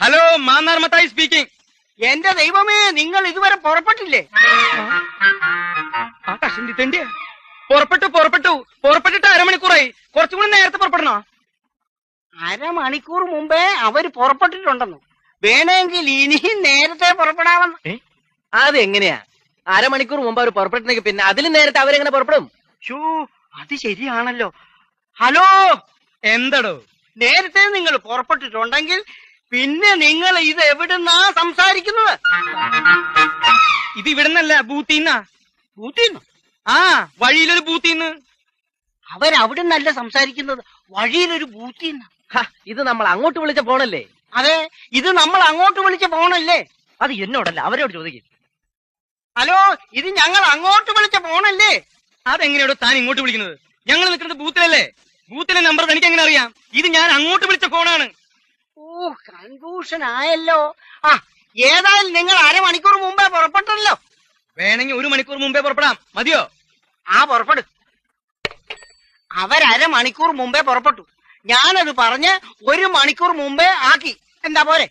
Hello മാന്നാർമത്തായി speaking എന്റെ ദൈവമേ നിങ്ങൾ ഇതുവരെ പുറപ്പെട്ടില്ലേ? ആ കഷണ്ടി തെണ്ടിയ പുറപ്പെട്ടു പുറപ്പെട്ടു. പുറപ്പെട്ടിട്ട് അരമണിക്കൂറായി. കുറച്ചും കൂടി നേരത്തെ പുറപ്പെടണോ? അരമണിക്കൂർ മുമ്പേ അവർ പുറപ്പെട്ടിട്ടുണ്ടെന്നു. വേണമെങ്കിൽ ഇനിയും നേരത്തെ പുറപ്പെടാമെന്ന്. അത് എങ്ങനെയാ അരമണിക്കൂർ മുമ്പ് അവർ പുറപ്പെട്ടെങ്കിൽ പിന്നെ അതിലും നേരത്തെ അവരെങ്ങനെ പുറപ്പെടും? ഷൂ അത് ശരിയാണല്ലോ. ഹലോ? എന്തടോ? നേരത്തെ നിങ്ങൾ പുറപ്പെട്ടിട്ടുണ്ടെങ്കിൽ പിന്നെ നിങ്ങൾ ഇത് എവിടുന്നാ സംസാരിക്കുന്നത്? ഇത് ഇവിടുന്നല്ല ബൂത്തിന്നാ. ബൂത്തിന്ന്? ആ വഴിയിലൊരു ബൂത്തിന്ന്. അവരവിടുന്നല്ല സംസാരിക്കുന്നത് വഴിയിലൊരു ബൂത്തിന്ന്. ഇത് നമ്മൾ അങ്ങോട്ട് വിളിച്ച പോണല്ലേ അതെ ഇത് നമ്മൾ അങ്ങോട്ട് വിളിച്ച പോണല്ലേ അത് എന്നോടല്ല അവരോട് ചോദിക്കും. ഹലോ ഇത് ഞങ്ങൾ അങ്ങോട്ട് വിളിച്ച പോണല്ലേ അതെങ്ങനെയാടോ താൻ ഇങ്ങോട്ട് വിളിക്കുന്നത്? ഞങ്ങൾ നിൽക്കുന്നത് ബൂത്തിലല്ലേ? ബൂത്തിലെ നമ്പർ എനിക്ക് എങ്ങനെ അറിയാം? ഇത് ഞാൻ അങ്ങോട്ട് വിളിച്ച ഫോണാണ്. ഓ കൺഫ്യൂഷൻ ആയല്ലോ ആ ഏതായാലും നിങ്ങൾ അരമണിക്കൂർ മുമ്പേ പുറപ്പെട്ടല്ലോ വേണമെങ്കിൽ ഒരു മണിക്കൂർ മുമ്പേ പുറപ്പെടാം. മതിയോ? ആ പുറപ്പെടു. അവരമണിക്കൂർ മുമ്പേ പുറപ്പെട്ടു. ഞാനത് പറഞ്ഞ് ഒരു മണിക്കൂർ മുമ്പേ ആക്കി. എന്താ പോരെ